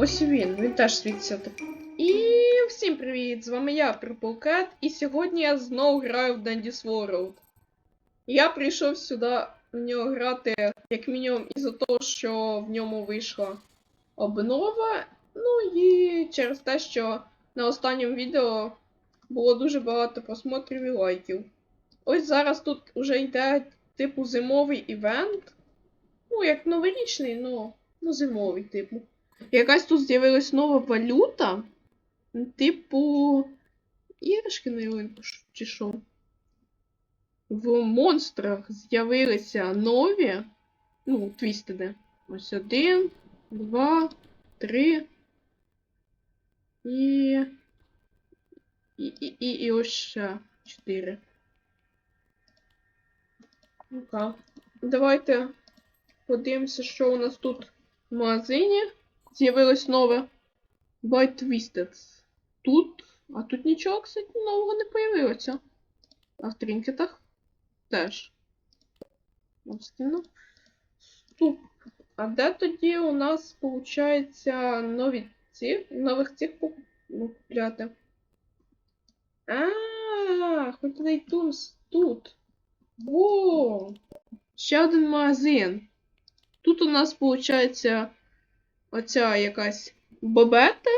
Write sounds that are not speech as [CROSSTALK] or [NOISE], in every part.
Ось він, він теж світиться. І всім привіт! З вами я, Purple Cat, і сьогодні я знову граю в Dandy's World. Я прийшов сюди в нього грати, як мінімум, із-за того, що в ньому вийшла обнова. Ну і через те, що на останньому відео було дуже багато просмотрів і лайків. Ось зараз тут вже йде типу зимовий івент. Ну, як новорічний, ну, ну зимовий, типу. Якась тут з'явилась нова валюта. Типу. Іграшки на ялинку чи що? В монстрах з'явилися нові. Ну, твістеди. Ось один, два, три. І. І, і, і, ось ще чотири. Ну-ка. Давайте подивимося, що у нас тут в магазині. З'явилось нове Buy Twisted. Тут. А тут нічого, кстати, нового не появилося. А в тринкетах теж. Остально. Стоп. А де тоді у нас, виходить, нові ці, нових цих ну, купляти? А, хоч iTunes тут. Во! Ще один магазин. Тут у нас, виходить, оця якась Бобета.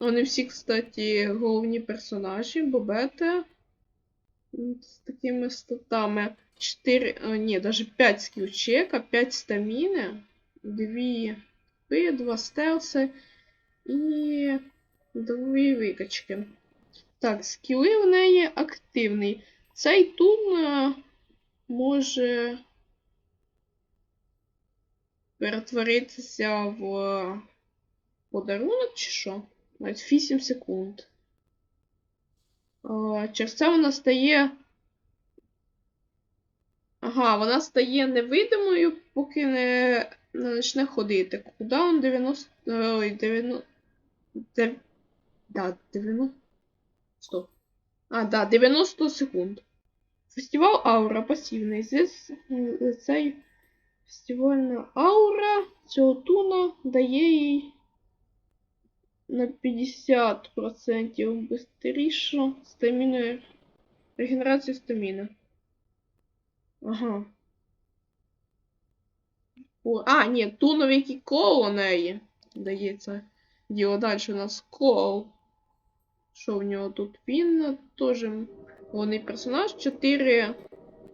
Вони всі, кстати, головні персонажі. Бобета. З такими статами. 4, а, ні, даже 5 скілчека, 5 стаміни, 2 пи, 2 стелси і 2 викачки. Так, скіли в неї активний. Цей тун е, може перетворитися в подарунок чи що? Навіть 8 секунд. Через це вона стає. Ага, вона стає невидимою, поки не, не почне ходити. Кудаун 90. Ой, 90. Дев... Да, 90. Стоп. А, да, 90 секунд. Фестиваль аура пасивний. Здесь цей фестивальна аура цього туна дає їй на 50% бистрішу стаміну регенерацію стаміни. Ага. О, а, ні, туновий кол у неї дається. Діло далі у нас кол. Що в нього тут? Він теж головний персонаж. 4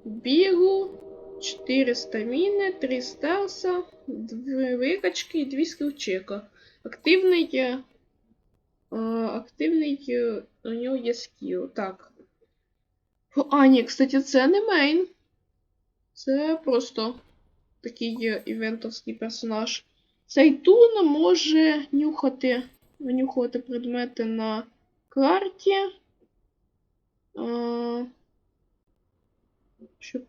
бігу, 4 стаміни, 3 стелса, 2 викачки і 2 скілчека. Активний е, Активний е, у нього є скіл. Так. А, ні, кстати, це не мейн. Це просто такий івентовський персонаж. Цей тун може нюхати, винюхувати предмети на карті. А, щоб...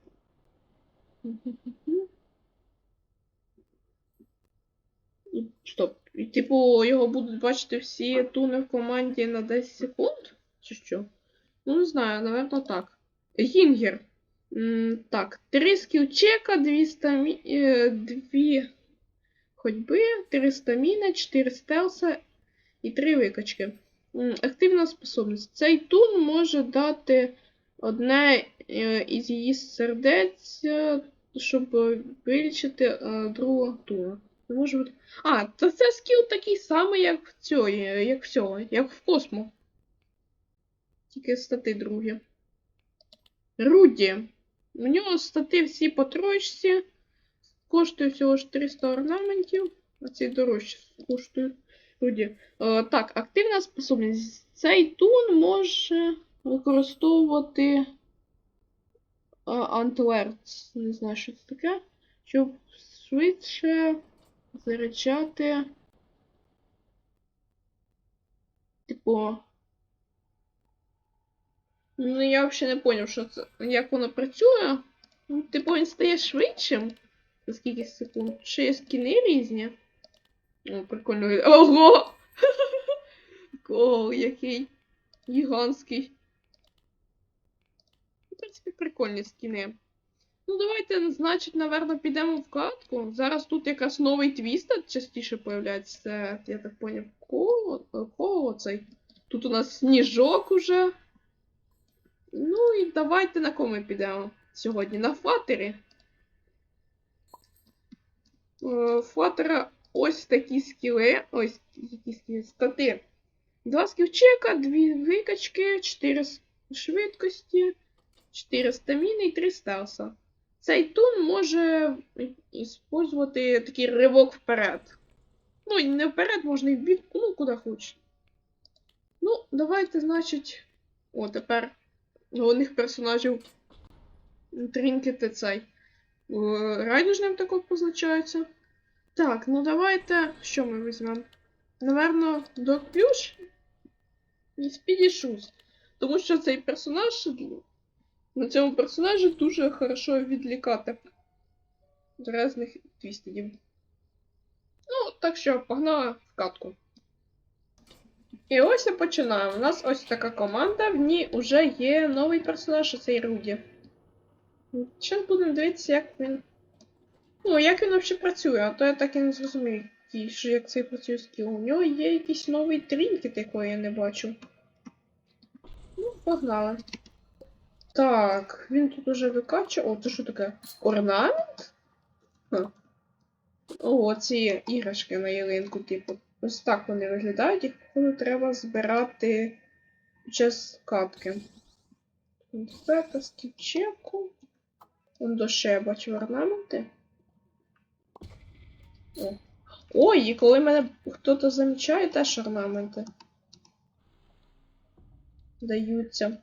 Стоп. І, типу, його будуть бачити всі туни в команді на 10 секунд? Чи що? Ну, не знаю, напевно, так. Гінгер. Так, 3 скілчека, 2 стамі... е, 2 ходьби, 3 стаміни, 4 стелса і 3 викачки. Активна способність. Цей тун може дати одне е, із її сердець, е, щоб вилічити е, другого туна. Може бути. А, то це скіл такий самий, як в цьої, як в цього, як в космо. Тільки стати другі. Руді. У нього стати всі по троєчці. Коштує всього ж 300 орнаментів. А ці дорожчі коштують. Руді. Так, активна способність. Цей тун може використовувати е, антиверц. Не знаю, що це таке. Щоб швидше заряджати. Типу. Ну, я взагалі не поняв, що це, як воно працює. Ну, типу, він стає швидшим. За скільки секунд? Ще скіни різні. О, прикольно. Ого! [LAUGHS] Кол, який гігантський. Прикольні скіни. Ну, давайте, значить, напевно, підемо в катку. Зараз тут якраз новий твістер частіше появляється. Я так поняв, коло, цей. Тут у нас сніжок уже. Ну і давайте на кому ми підемо сьогодні? На флатері. Е, Флатера ось такі скіли. Ось які скіли, стати. Два сківчека, дві викачки, чотири швидкості, чотири стаміни і три стелса. Цей тун може використовувати такий ривок вперед. Ну, не вперед, можна і в бік, ну, куди хочеш. Ну, давайте, значить. О, тепер головних персонажів трінкети цей. Райдужним також позначається. Так, ну давайте. Що ми візьмемо? Наверно, Док Плюш і Спіді Шуз. Тому що цей персонаж. На цьому персонажі дуже хорошо відлікати з різних твістедів. Ну, так що, погнали в катку. І ось і починаємо. У нас ось така команда, в ній вже є новий персонаж, цей Руді. Зараз будемо дивитися, як він. Ну, як він взагалі працює, а то я так і не зрозумів, що як цей працює скіл. У нього є якийсь новий трінкет, якого я не бачу. Ну, погнали. Так, він тут уже викачує. О, це що таке? Орнамент? Ха. О, ці іграшки на ялинку, типу. Ось так вони виглядають, їх, походу, треба збирати під час катки. Конфета, скіпчеку. Вон до ще я бачу орнаменти. О. Ой, і коли мене хтось замічає, теж орнаменти. Даються.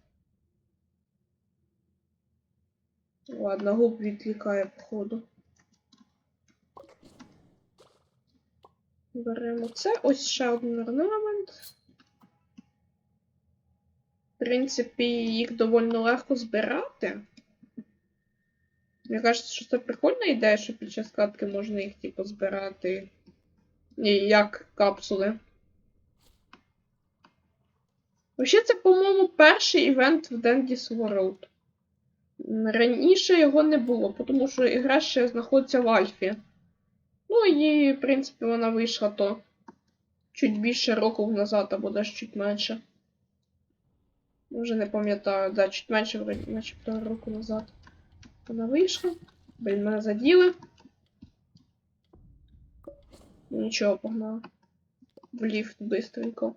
Ладно, губ відлікає, походу. Беремо це. Ось ще один орнамент. В принципі, їх доволі легко збирати. Мені кажеться, що це прикольна ідея, що під час катки можна їх, типу, збирати і як капсули. Взагалі, це, по-моєму, перший івент в Dandy's World. Раніше його не було, тому що ігра ще знаходиться в Альфі. Ну і, в принципі, вона вийшла то чуть більше року назад, або навіть чуть менше. Вже не пам'ятаю, да, чуть менше, начебто року назад. Вона вийшла. Блін, мене заділи. Ну, Нічого, погнала. В ліфт быстренько.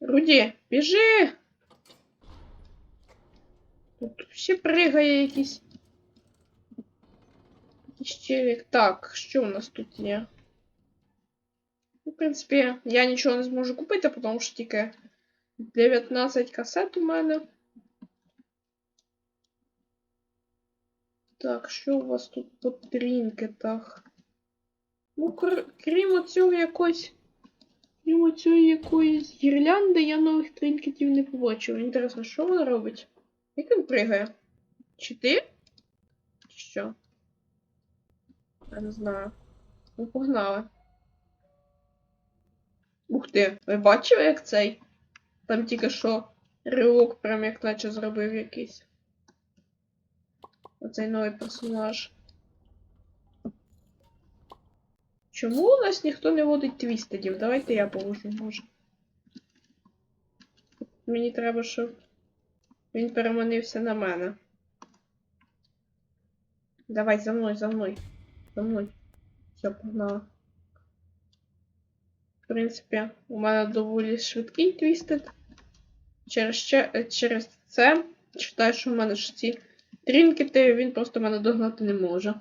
Руді, біжи! Тут ще пригає якийсь. Якийсь. Так, що у нас тут є? Ну, в принципі, я нічого не зможу купити, тому що тільки 19 касет у мене. Так, що у вас тут по трінкетах? Ну, кр- крім цього якось. Крім цієї якоїсь гірлянди, я нових трінкетів не побачив. Інтересно, що вона робить? Як він пригає? Чи ти? Чи що? Я не знаю. Ну, погнали. Ух ти, ви бачили, як цей? Там тільки що ривок прям як наче зробив якийсь. Оцей новий персонаж. Чому у нас ніхто не водить твістедів? Давайте я положу, може. Мені треба, щоб він переманився на мене. Давай за мною, за мною. За мною. Все, погнала. В принципі, у мене доволі швидкий твістед. Через, ще- через це читаю, що в мене ж ці трінкети, він просто мене догнати не може.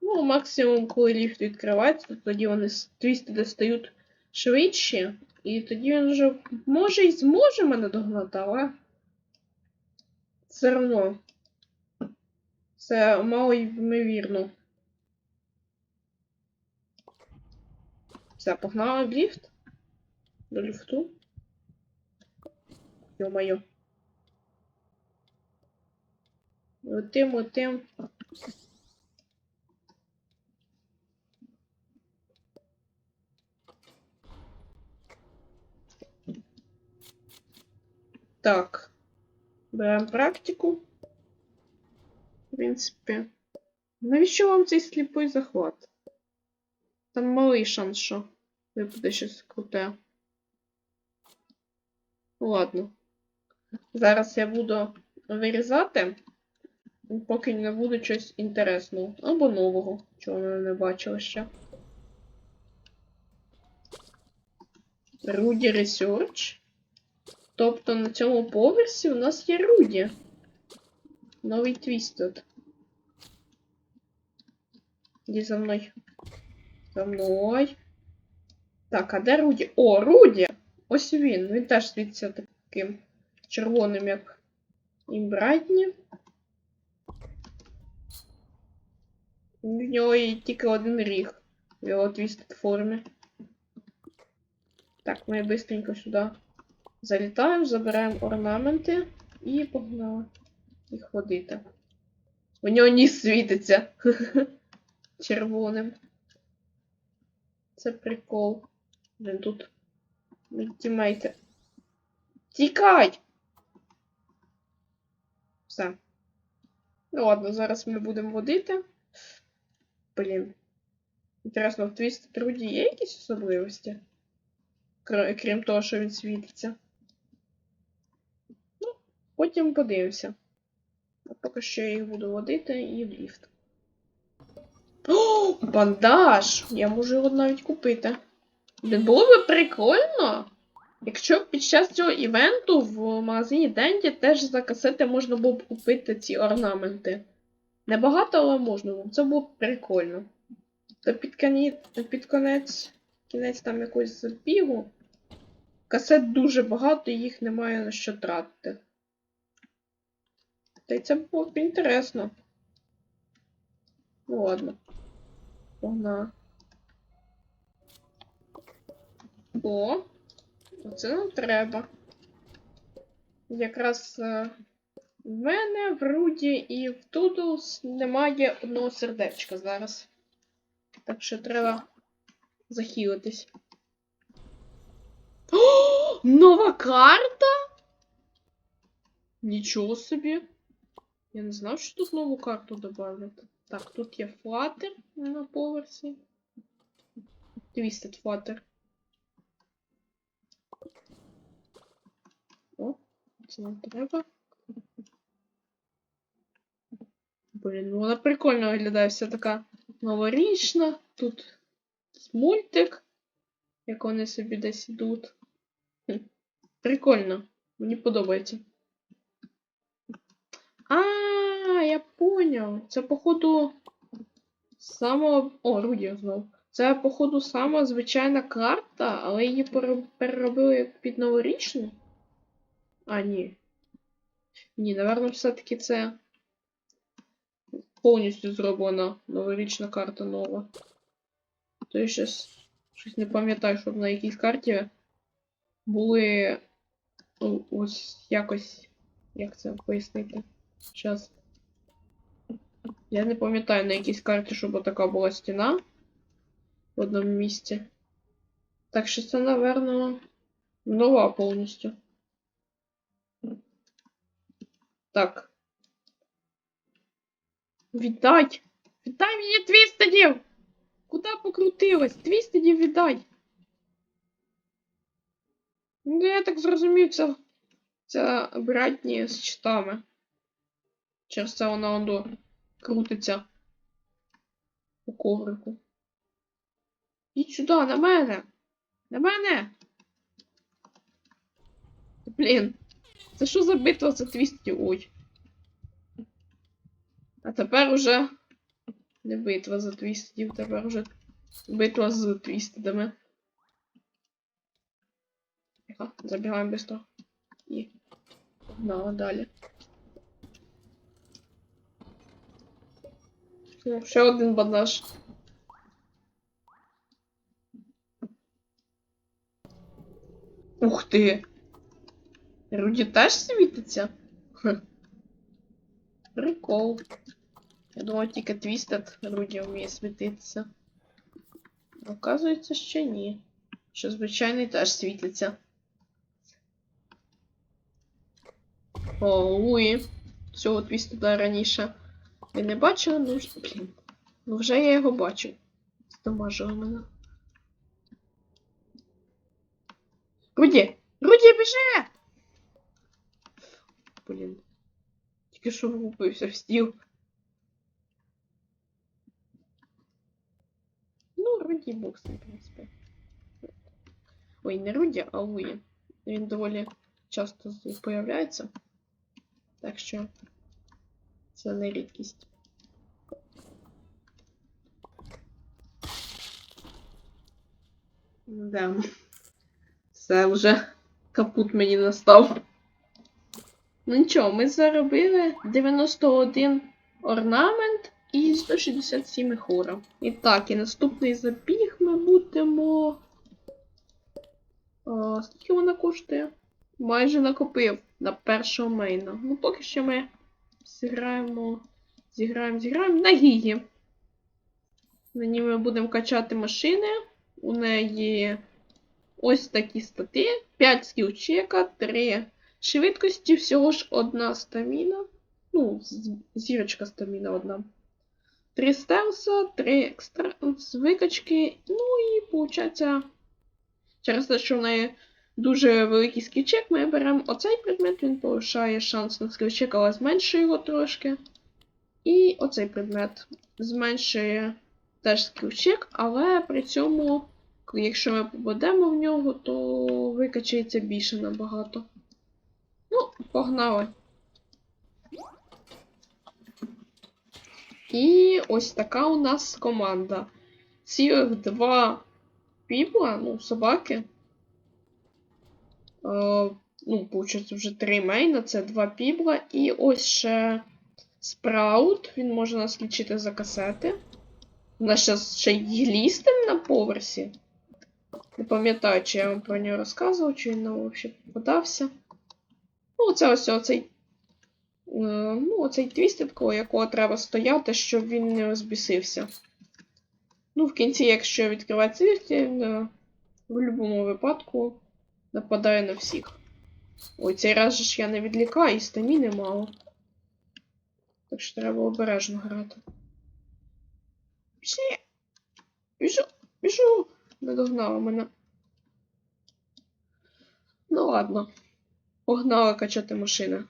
Ну, максимум, коли ліфт відкривається, то тоді вони твістеди стають швидші. І тоді він вже може і зможе мене догнати, але все одно. Це мало ймовірно. Все, погнали в ліфт. До ліфту. Йо-моє. Летим, летим. Так. Беремо практику. В принципі. Навіщо вам цей сліпий захват? Там малий шанс, що випаде щось круте. Ладно. Зараз я буду вирізати, поки не буде щось інтересного. Або нового, чого ми не бачили ще. Руді Research. Тобто на цьому поверсі у нас є Руді. Новий твіст тут. Іди за мною. За мною. Так, а де Руді? О, Руді! Ось він. Він теж світиться таким червоним, як і Брайтні. В нього є тільки один ріг в його твістед формі. Так, ми быстренько сюди Залітаємо, забираємо орнаменти і погнали їх водити. У нього ніс світиться [LAUGHS] червоним. Це прикол. Він тут. Мій. Тікай! Все. Ну ладно, зараз ми будемо водити. Блін. Інтересно, в твісті труді є якісь особливості? Кр- Крім того, що він світиться. Ну, потім подивимося. Поки що я їх буду водити і в ліфт. О, бандаж! Я можу його навіть купити. Блін, було би прикольно, якщо б під час цього івенту в магазині Денді теж за касети можна було б купити ці орнаменти. Небагато, але можна було. б. Це було б прикольно. То під, коні... під конець, кінець там якогось забігу. Касет дуже багато, і їх немає на що тратити. Та й це було б інтересно. Ну ладно. Погнали. О, оце нам треба. Якраз е, в мене, в Руді і в Тудлс немає одного сердечка зараз. Так що треба захилитись. О, нова карта? Нічого собі. Я не знав, що тут нову карту добавлять. Так, тут є флатер на поверсі. Twisted Flutter. О, це нам треба. Блін, ну вона прикольно виглядає, вся така новорічна. Тут мультик, як вони собі десь ідуть. Прикольно. Мені подобається. А, поняв. Це, походу, сама. О, Руді знов. Це, походу, сама звичайна карта, але її переробили під новорічну. А, ні. Ні, напевно, все-таки це повністю зроблена новорічна карта нова. То я щось, щось не пам'ятаю, щоб на якійсь карті були ось якось. Як це пояснити? Зараз. Я не пам'ятаю на якійсь карті, щоб така була стіна в одному місці. Так що це, напевно, нова повністю. Так. Віддай! Віддай мені твістедів! Куди покрутилась? Твістедів віддай! Ну, я так зрозумів, це, це братні з читами. Через це вона ондо крутиться у коврику. Ідь сюди, на мене! На мене! Блін, це що за битва за твістів? Ой. А тепер уже не битва за твістів, тепер уже битва з твістедами. Тихо, забігаємо быстро. І погнали далі. Ще один бандаж. Ух ти! Руді теж світиться? Хм. Прикол. Я думав, тільки Твістед Руді вміє світитися. Оказується, що ні. Що звичайний теж світиться. О, Луї. Цього Твістеда раніше Ви не бачили? Ну, блін. Ну вже я його бачив. Здамажили мене. Руді! Руді, біжи! Блін. Тільки що влупився в стіл. Ну, Руді боксом, в принципі. Ой, не Руді, а Луї. Він доволі часто появляється. Так що це не рідкість. Да. Все вже капут мені настав. Ну нічого, ми заробили 91 орнамент і 167 хора. І так, і наступний забіг ми будемо. А, скільки вона коштує? Майже накопив на першого мейна. Ну, поки що ми зіграємо. Зіграємо, зіграємо на гігі. На ній ми будемо качати машини. У неї ось такі стати. 5 скілчека, 3 швидкості, всього ж одна стаміна. Ну, зірочка стаміна одна. 3 стелса, 3 екстра викачки. Ну і виходить, через те, що в неї дуже великий скілчек, ми беремо оцей предмет, він повишає шанс на скілчек, але зменшує його трошки. І оцей предмет зменшує теж скілчек, але при цьому, якщо ми попадемо в нього, то викачається більше набагато. Ну, погнали. І ось така у нас команда. Цілих два піпла, ну, собаки. Е, ну, виходить, вже три мейна, це два пібла. І ось ще спраут. Він може нас лічити за касети. У нас зараз ще глістем на поверсі. Не пам'ятаю, чи я вам про нього розказував, чи він нам взагалі подався. Ну, це ось оцей. е, Ну, оцей твістед, коло якого треба стояти, щоб він не розбісився. Ну, в кінці, якщо відкривається ліфт, він е, в будь-якому випадку нападає на всіх. Ой, цей раз же ж я не відлікаю, і стаміни мало. Так що треба обережно грати. Пішли! Біжу! Біжу! Не догнала мене. Ну ладно. Погнала качати машини.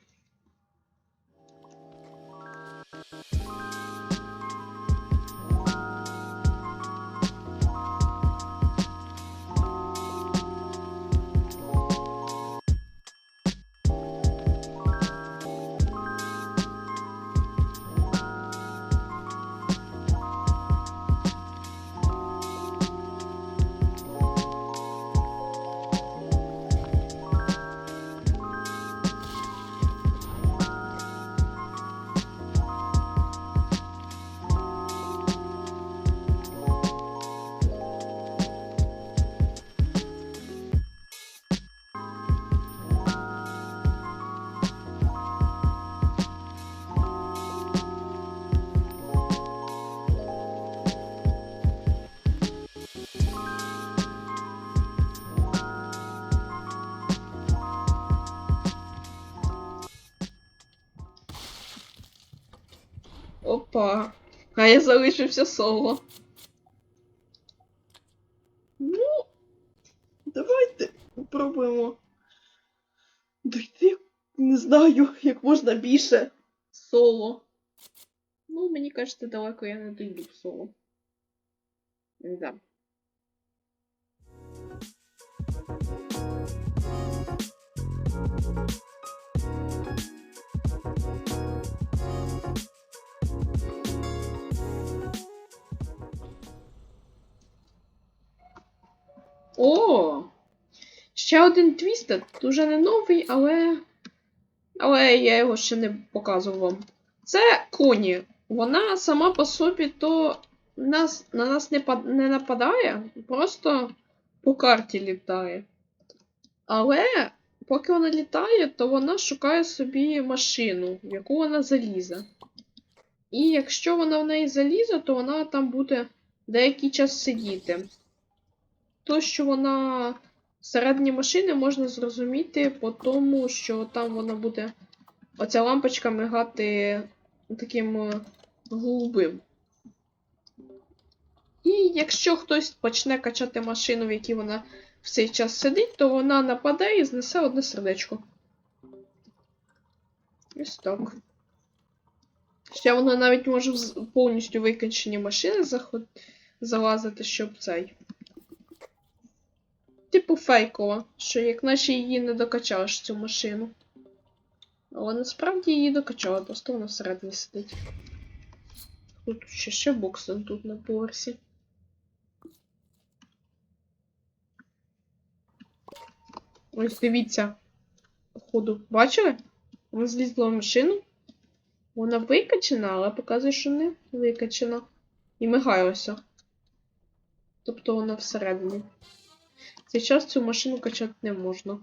А я залишився соло. Ну, давайте попробуємо дойти, не знаю, як можна більше соло. Ну, мені кажеться, далеко я не дойду в соло. Да. О! Ще один твістед. Дуже не новий, але. Але я його ще не показував вам. Це коні. Вона сама по собі то нас, на нас не, не нападає, просто по карті літає. Але поки вона літає, то вона шукає собі машину, в яку вона залізе. І якщо вона в неї залізе, то вона там буде деякий час сидіти. То, що вона всередині машини, можна зрозуміти по тому, що там вона буде оця лампочка мигати таким е, голубим. І якщо хтось почне качати машину, в якій вона в цей час сидить, то вона нападе і знесе одне сердечко. Ось так. Ще вона навіть може повністю викончені машини залазити, щоб цей. Типу фейкова, що як наче її не докачаєш цю машину. Але насправді її докачали, просто вона всередині сидить. Тут ще ще боксен тут на поверсі. Ось дивіться. Походу, бачили? Вона злізла в машину. Вона викачена, але показує, що не викачена. І мигає ось. Тобто вона всередині. В цей час цю машину качати не можна.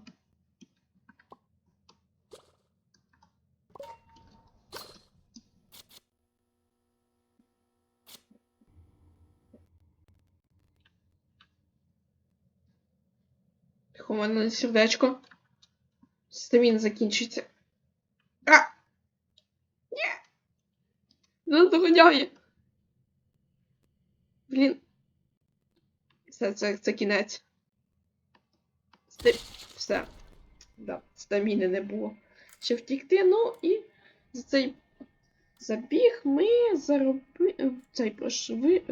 У мене сердечко. Стамін закінчиться. А! Ні! Ну, доганяє. Блін. Все, це, це кінець. Ста... Все. Да, стаміни не було. Ще втікти, ну і за цей забіг ми заробили. Цей прошви...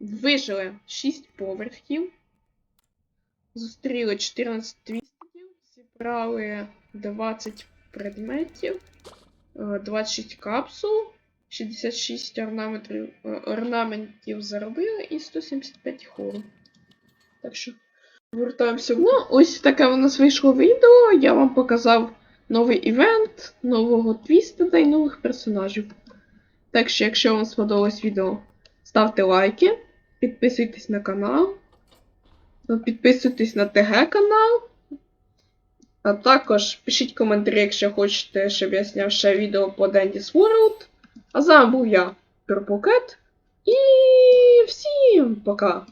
вижили 6 поверхів. Зустріли 14 твістів, зібрали 20 предметів, е, 26 капсул, 66 орнаментів, е, орнаментів заробили і 175 хору. Так що вертаємося. Ну, ось таке у нас вийшло відео. Я вам показав новий івент, нового твістеда і нових персонажів. Так що, якщо вам сподобалось відео, ставте лайки, підписуйтесь на канал. Ну, Підписуйтесь на ТГ канал. А також пишіть коментарі, якщо хочете, щоб я зняв ще відео по Dandy's World. А з вами був я, Cat. І всім пока!